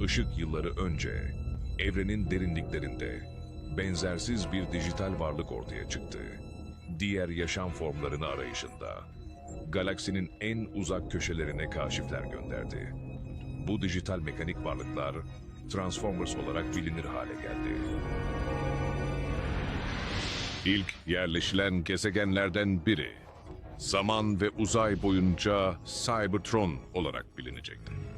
ışık yılları önce evrenin derinliklerinde benzersiz bir dijital varlık ortaya çıktı. Diğer yaşam formlarını arayışında galaksinin en uzak köşelerine kaşifler gönderdi. Bu dijital mekanik varlıklar Transformers olarak bilinir hale geldi. İlk yerleşilen gezegenlerden biri, zaman ve uzay boyunca Cybertron olarak bilinecekti.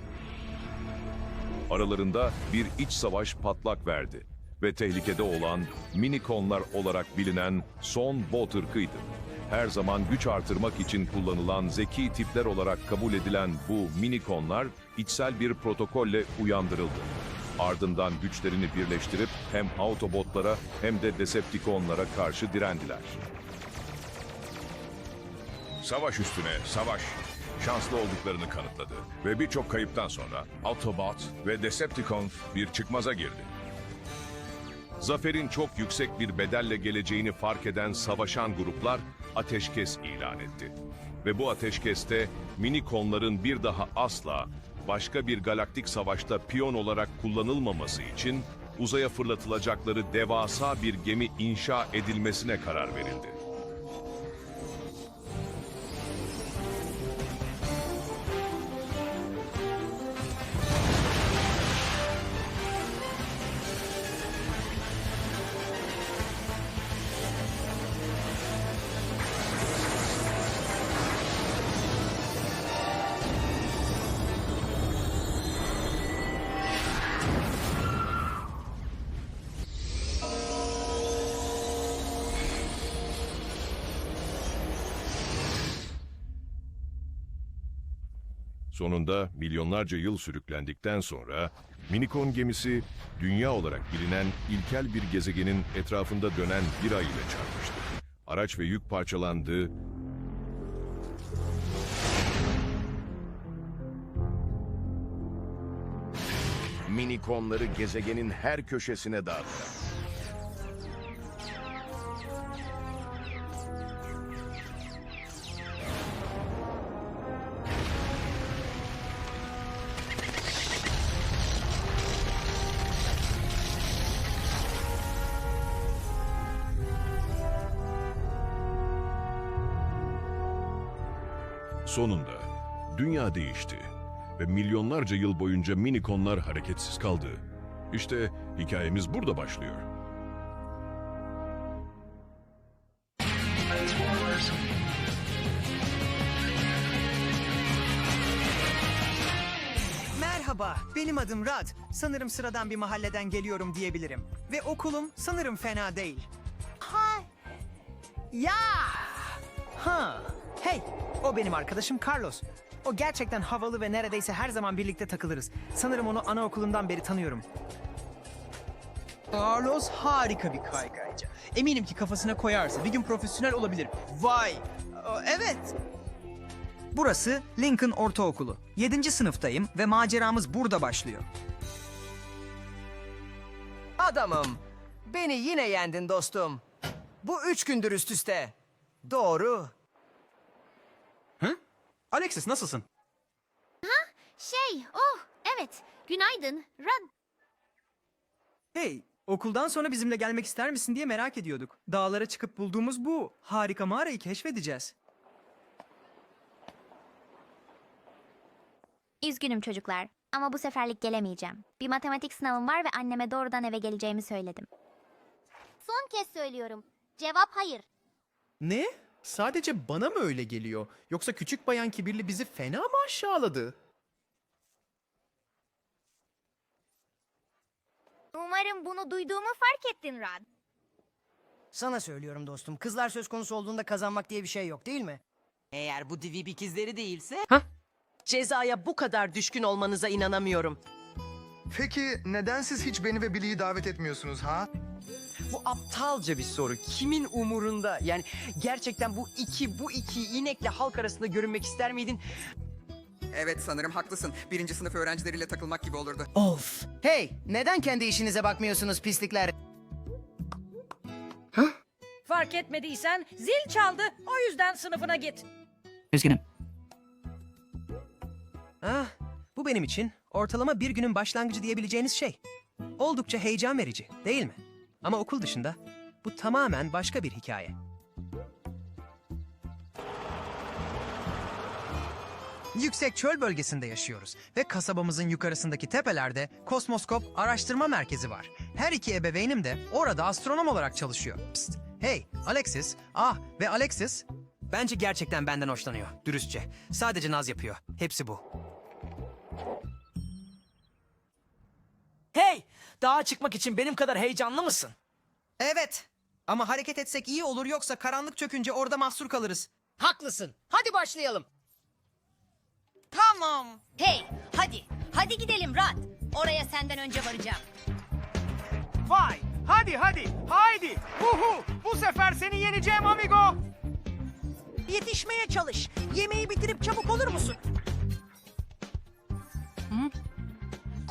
Aralarında bir iç savaş patlak verdi ve tehlikede olan minikonlar olarak bilinen son bot ırkıydı. Her zaman güç artırmak için kullanılan zeki tipler olarak kabul edilen bu minikonlar içsel bir protokolle uyandırıldı. Ardından güçlerini birleştirip hem Autobotlara hem de Decepticonlara karşı direndiler. Savaş üstüne savaş şanslı olduklarını kanıtladı ve birçok kayıptan sonra Autobot ve Decepticon bir çıkmaza girdi. Zaferin çok yüksek bir bedelle geleceğini fark eden savaşan gruplar ateşkes ilan etti. Ve bu ateşkeste minikonların bir daha asla başka bir galaktik savaşta piyon olarak kullanılmaması için uzaya fırlatılacakları devasa bir gemi inşa edilmesine karar verildi. Sonunda milyonlarca yıl sürüklendikten sonra Minikon gemisi dünya olarak bilinen ilkel bir gezegenin etrafında dönen bir ay ile çarpıştı. Araç ve yük parçalandı, Minikonları gezegenin her köşesine dağıttı. Sonunda dünya değişti ve milyonlarca yıl boyunca minikonlar hareketsiz kaldı. İşte hikayemiz burada başlıyor. Merhaba, benim adım Rad. Sanırım sıradan bir mahalleden geliyorum diyebilirim. Ve okulum sanırım fena değil. Ha! Ya! Ha! Hey, o benim arkadaşım Carlos. O gerçekten havalı ve neredeyse her zaman birlikte takılırız. Sanırım onu anaokulundan beri tanıyorum. Carlos harika bir kaykaycı. Eminim ki kafasına koyarsa bir gün profesyonel olabilir. Vay! Evet. Burası Lincoln Ortaokulu. 7. sınıftayım ve maceramız burada başlıyor. Adamım, beni yine yendin dostum. Bu üç gündür üst üste. Doğru. Alexis nasılsın? Şey, oh, evet. Günaydın. Rad. Hey, okuldan sonra bizimle gelmek ister misin diye merak ediyorduk. Dağlara çıkıp bulduğumuz bu harika mağarayı keşfedeceğiz. Üzgünüm çocuklar. Ama bu seferlik gelemeyeceğim. Bir matematik sınavım var ve anneme doğrudan eve geleceğimi söyledim. Son kez söylüyorum. Cevap hayır. Ne? Sadece bana mı öyle geliyor? Yoksa küçük bayan kibirli bizi fena mı aşağıladı? Umarım bunu duyduğumu fark ettin Rad. Sana söylüyorum dostum. Kızlar söz konusu olduğunda kazanmak diye bir şey yok değil mi? Eğer bu divip ikizleri değilse... Cezaya bu kadar düşkün olmanıza inanamıyorum. Peki neden siz hiç beni ve Billy'yi davet etmiyorsunuz ha? Bu aptalca bir soru. Kimin umurunda? Yani gerçekten bu iki, bu iki inekle halk arasında görünmek ister miydin? Evet sanırım haklısın. Birinci sınıf öğrencileriyle takılmak gibi olurdu. Of. Hey, neden kendi işinize bakmıyorsunuz pislikler? Fark etmediysen zil çaldı. O yüzden sınıfına git. Ah, bu benim için Ortalama bir günün başlangıcı diyebileceğiniz şey. Oldukça heyecan verici, değil mi? Ama okul dışında bu tamamen başka bir hikaye. Yüksek çöl bölgesinde yaşıyoruz ve kasabamızın yukarısındaki tepelerde Kosmoskop Araştırma Merkezi var. Her iki ebeveynim de orada astronom olarak çalışıyor. Psst, hey Alexis, ah ve Alexis. Bence gerçekten benden hoşlanıyor, dürüstçe. Sadece naz yapıyor. Hepsi bu. Hey! Dağa çıkmak için benim kadar heyecanlı mısın? Evet. Ama hareket etsek iyi olur yoksa karanlık çökünce orada mahsur kalırız. Haklısın. Hadi başlayalım. Tamam. Hey hadi. Hadi gidelim Rad. Oraya senden önce varacağım. Vay! Hadi hadi! Haydi! Huhu! Bu sefer seni yeneceğim amigo! Yetişmeye çalış. Yemeği bitirip çabuk olur musun?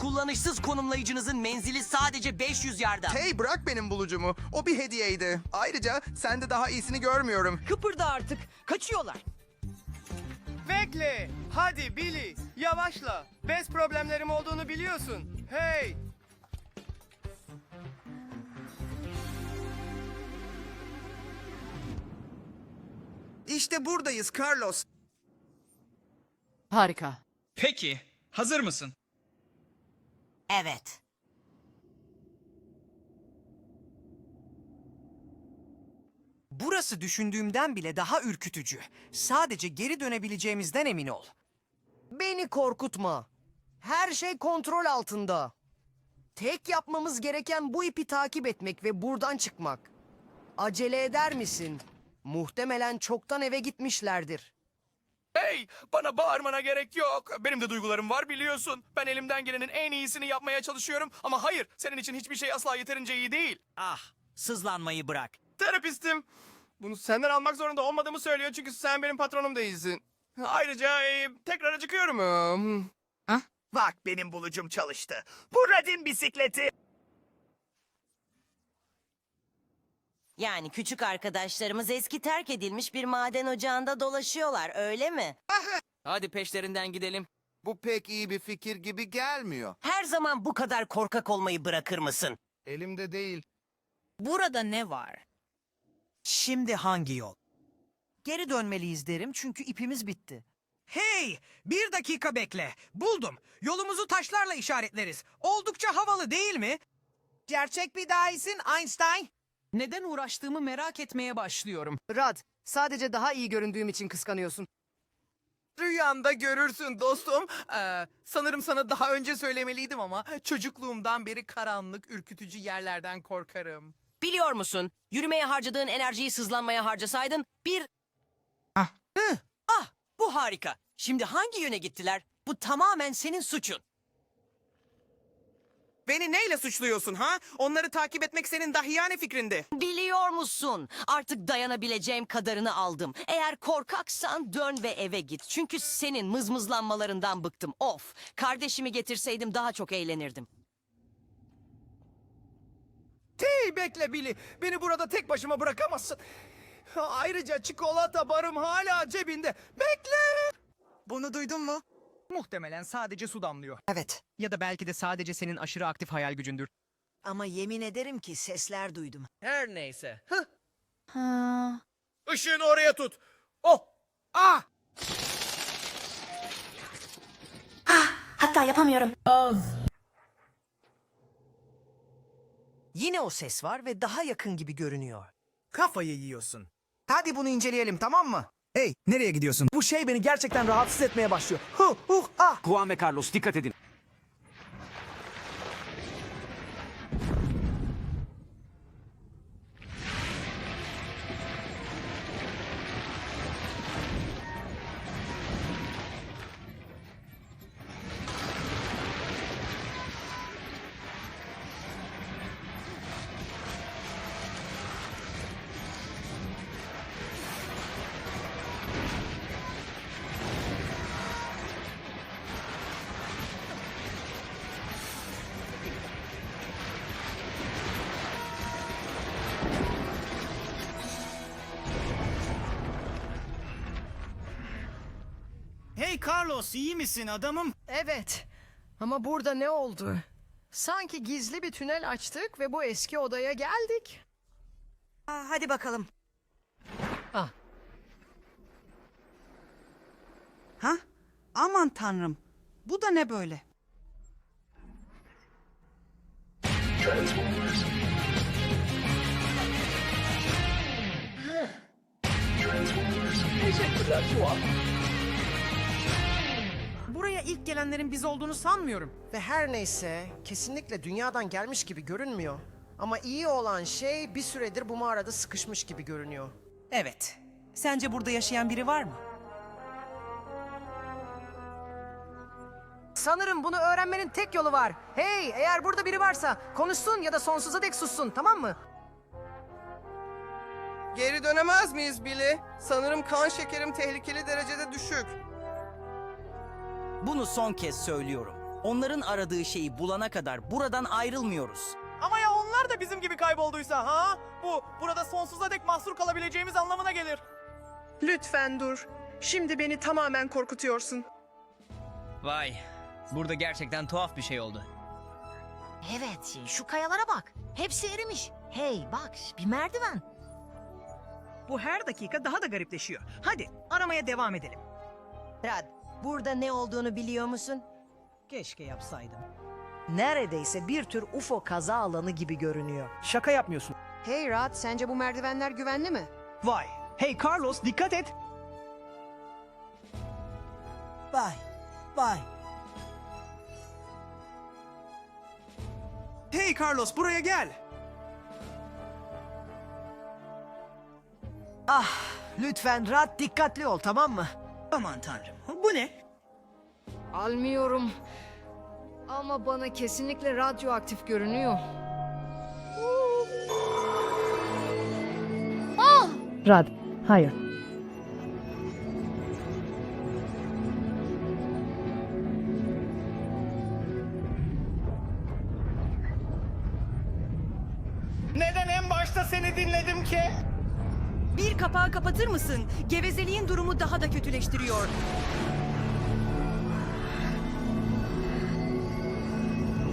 Kullanışsız konumlayıcınızın menzili sadece 500 yarda. Hey bırak benim bulucumu. O bir hediyeydi. Ayrıca sende daha iyisini görmüyorum. Kıpırda artık. Kaçıyorlar. Bekle. Hadi Billy. Yavaşla. Bez problemlerim olduğunu biliyorsun. Hey. İşte buradayız Carlos. Harika. Peki. Hazır mısın? Evet. Burası düşündüğümden bile daha ürkütücü. Sadece geri dönebileceğimizden emin ol. Beni korkutma. Her şey kontrol altında. Tek yapmamız gereken bu ipi takip etmek ve buradan çıkmak. Acele eder misin? Muhtemelen çoktan eve gitmişlerdir. Hey, bana bağırmana gerek yok. Benim de duygularım var biliyorsun. Ben elimden gelenin en iyisini yapmaya çalışıyorum. Ama hayır, senin için hiçbir şey asla yeterince iyi değil. Ah, sızlanmayı bırak. Terapistim. Bunu senden almak zorunda olmadığımı söylüyor çünkü sen benim patronum değilsin. Ayrıca e, tekrar acıkıyorum. Bak benim bulucum çalıştı. Bu Radin bisikleti. Yani küçük arkadaşlarımız eski terk edilmiş bir maden ocağında dolaşıyorlar öyle mi? Hadi peşlerinden gidelim. Bu pek iyi bir fikir gibi gelmiyor. Her zaman bu kadar korkak olmayı bırakır mısın? Elimde değil. Burada ne var? Şimdi hangi yol? Geri dönmeliyiz derim çünkü ipimiz bitti. Hey! Bir dakika bekle. Buldum. Yolumuzu taşlarla işaretleriz. Oldukça havalı değil mi? Gerçek bir dahisin Einstein. Neden uğraştığımı merak etmeye başlıyorum. Rad, sadece daha iyi göründüğüm için kıskanıyorsun. Rüyanda görürsün dostum. Ee, sanırım sana daha önce söylemeliydim ama çocukluğumdan beri karanlık, ürkütücü yerlerden korkarım. Biliyor musun? Yürümeye harcadığın enerjiyi sızlanmaya harcasaydın bir... Ah. Hı, ah bu harika. Şimdi hangi yöne gittiler? Bu tamamen senin suçun. Beni neyle suçluyorsun ha? Onları takip etmek senin dahiyane fikrindi. Biliyor musun? Artık dayanabileceğim kadarını aldım. Eğer korkaksan dön ve eve git. Çünkü senin mızmızlanmalarından bıktım. Of. Kardeşimi getirseydim daha çok eğlenirdim. Hey bekle Billy. Beni burada tek başıma bırakamazsın. Ayrıca çikolata barım hala cebinde. Bekle. Bunu duydun mu? Muhtemelen sadece su damlıyor. Evet. Ya da belki de sadece senin aşırı aktif hayal gücündür. Ama yemin ederim ki sesler duydum. Her neyse. Ha. Işığını oraya tut. Oh. Ah. Hatta yapamıyorum. Yine o ses var ve daha yakın gibi görünüyor. Kafayı yiyorsun. Hadi bunu inceleyelim tamam mı? Hey nereye gidiyorsun? Bu şey beni gerçekten rahatsız etmeye başlıyor. Huh huh ah. Juan ve Carlos dikkat edin. Carlos iyi misin adamım? Evet. Ama burada ne oldu? Sanki gizli bir tünel açtık ve bu eski odaya geldik. Aa, hadi bakalım. Ah. Ha? Aman tanrım. Bu da ne böyle? Buraya ilk gelenlerin biz olduğunu sanmıyorum. Ve her neyse kesinlikle dünyadan gelmiş gibi görünmüyor. Ama iyi olan şey bir süredir bu mağarada sıkışmış gibi görünüyor. Evet. Sence burada yaşayan biri var mı? Sanırım bunu öğrenmenin tek yolu var. Hey eğer burada biri varsa konuşsun ya da sonsuza dek sussun tamam mı? Geri dönemez miyiz Billy? Sanırım kan şekerim tehlikeli derecede düşük. Bunu son kez söylüyorum. Onların aradığı şeyi bulana kadar buradan ayrılmıyoruz. Ama ya onlar da bizim gibi kaybolduysa ha? Bu burada sonsuza dek mahsur kalabileceğimiz anlamına gelir. Lütfen dur. Şimdi beni tamamen korkutuyorsun. Vay. Burada gerçekten tuhaf bir şey oldu. Evet, şu kayalara bak. Hepsi erimiş. Hey bak, bir merdiven. Bu her dakika daha da garipleşiyor. Hadi aramaya devam edelim. Rad, burada ne olduğunu biliyor musun? Keşke yapsaydım. Neredeyse bir tür UFO kaza alanı gibi görünüyor. Şaka yapmıyorsun. Hey Rad sence bu merdivenler güvenli mi? Vay. Hey Carlos dikkat et. Vay. Vay. Hey Carlos buraya gel. Lütfen Rad dikkatli ol tamam mı? Aman tanrım. Bu ne? Almıyorum. Ama bana kesinlikle radyoaktif görünüyor. Rad, hayır. Kapağı kapatır mısın? Gevezeliğin durumu daha da kötüleştiriyor.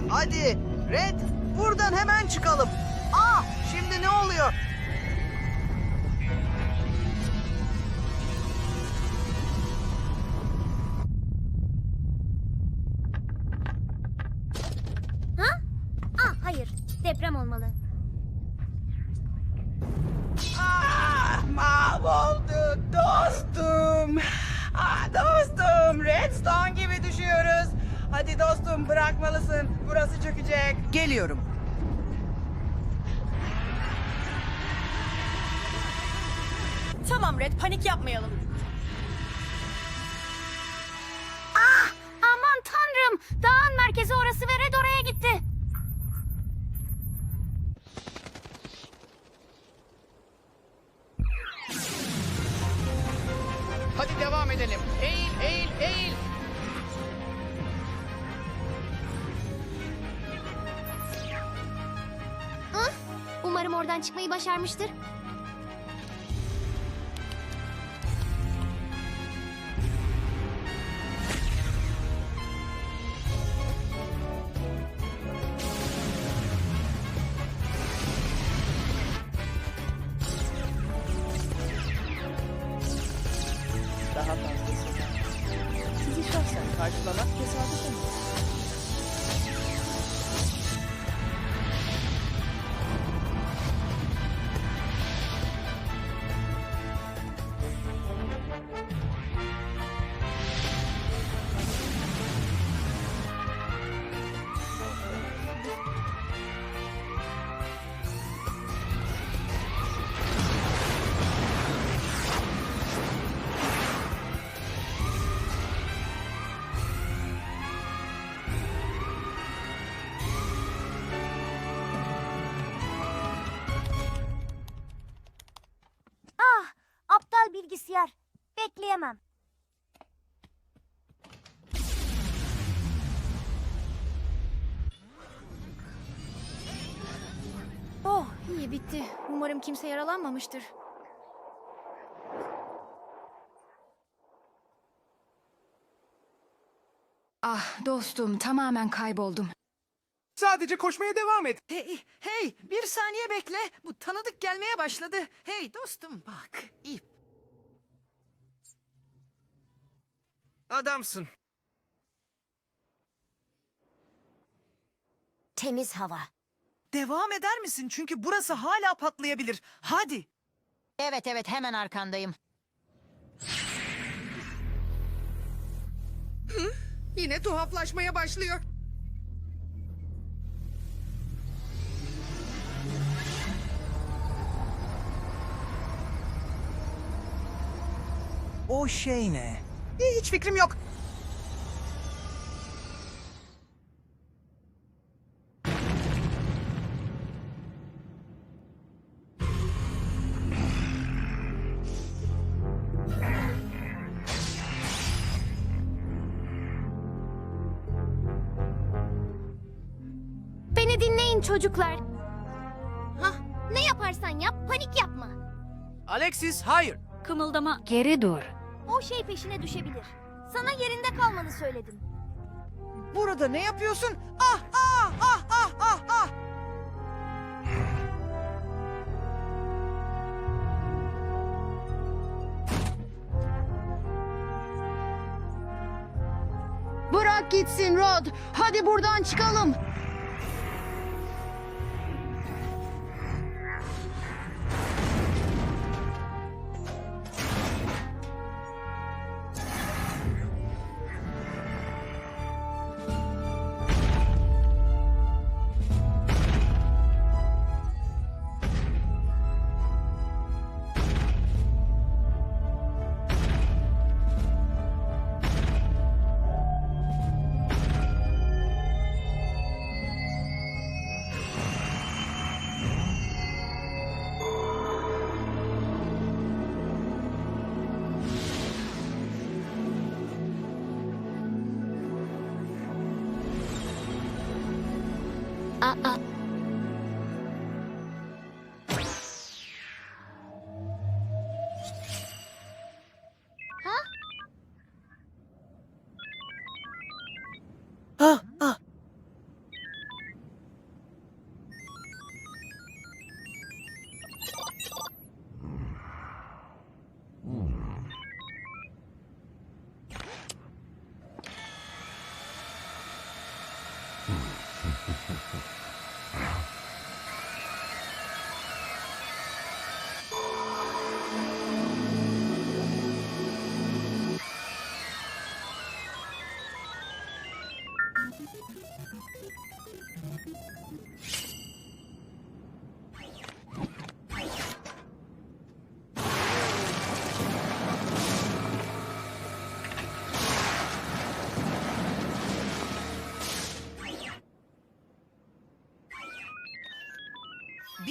Hadi Red buradan hemen çıkalım. Aa şimdi ne oluyor? Ah hayır. Deprem olmalı. Dostum. Ah dostum. Redstone gibi düşüyoruz. Hadi dostum bırakmalısın. Burası çökecek. Geliyorum. Tamam Red, panik yapmayalım. Aman tanrım. Dağın merkezi orası ve Red oraya gitti. Hadi devam edelim. Eğil, eğil, eğil. Umarım oradan çıkmayı başarmıştır. İyi bitti. Umarım kimse yaralanmamıştır. Ah dostum tamamen kayboldum. Sadece koşmaya devam et. Hey, hey bir saniye bekle. Bu tanıdık gelmeye başladı. Hey dostum bak ip. Adamsın. Temiz hava. Devam eder misin? Çünkü burası hala patlayabilir. Hadi. Evet evet hemen arkandayım. Yine tuhaflaşmaya başlıyor. O şey ne? Hiç fikrim yok. Çocuklar. Hah, ne yaparsan yap panik yapma. Alexis hayır. Kımıldama. Geri dur. O şey peşine düşebilir. Sana yerinde kalmanı söyledim. Burada ne yapıyorsun? Ah ah ah ah ah ah! Bırak gitsin Rod. Hadi buradan çıkalım.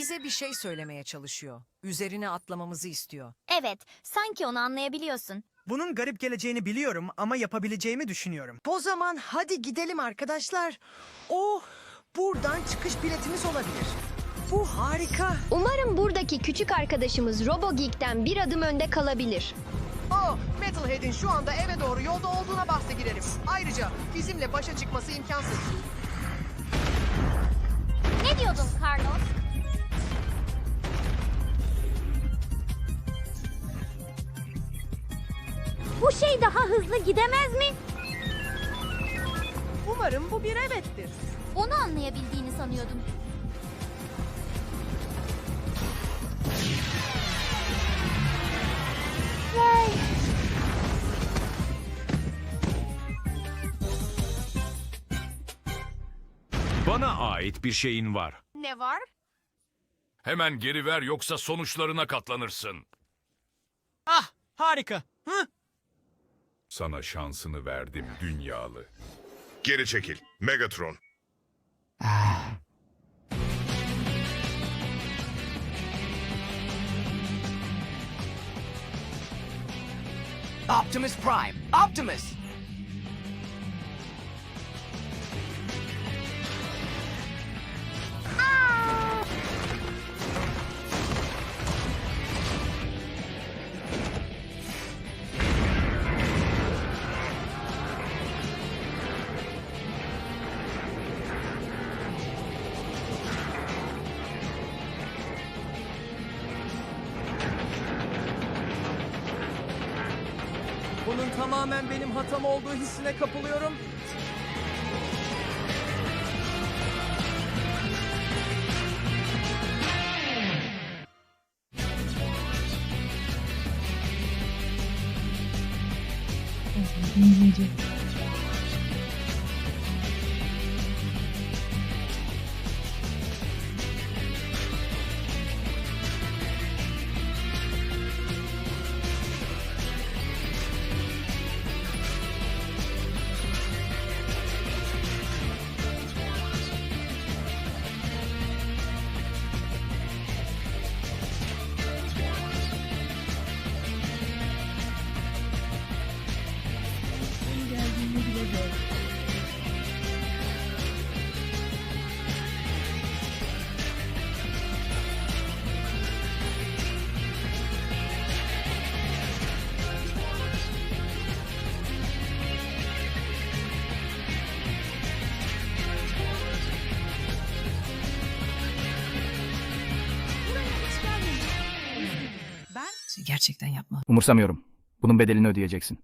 Bize bir şey söylemeye çalışıyor. Üzerine atlamamızı istiyor. Evet, sanki onu anlayabiliyorsun. Bunun garip geleceğini biliyorum ama yapabileceğimi düşünüyorum. O zaman hadi gidelim arkadaşlar. Oh, buradan çıkış biletimiz olabilir. Bu harika. Umarım buradaki küçük arkadaşımız RoboGeek'ten bir adım önde kalabilir. Oh, Metalhead'in şu anda eve doğru yolda olduğuna bahse girerim. Ayrıca bizimle başa çıkması imkansız. Ne diyordun Carlos? Bu şey daha hızlı gidemez mi? Umarım bu bir evettir. Onu anlayabildiğini sanıyordum. Yay! Bana ait bir şeyin var. Ne var? Hemen geri ver yoksa sonuçlarına katlanırsın. Ah harika. Hı? Sana şansını verdim dünyalı. Geri çekil. Megatron. Optimus Prime. Optimus. Tamamen benim hatam olduğu hissine kapılıyorum. Gerçekten yapma. Umursamıyorum. Bunun bedelini ödeyeceksin.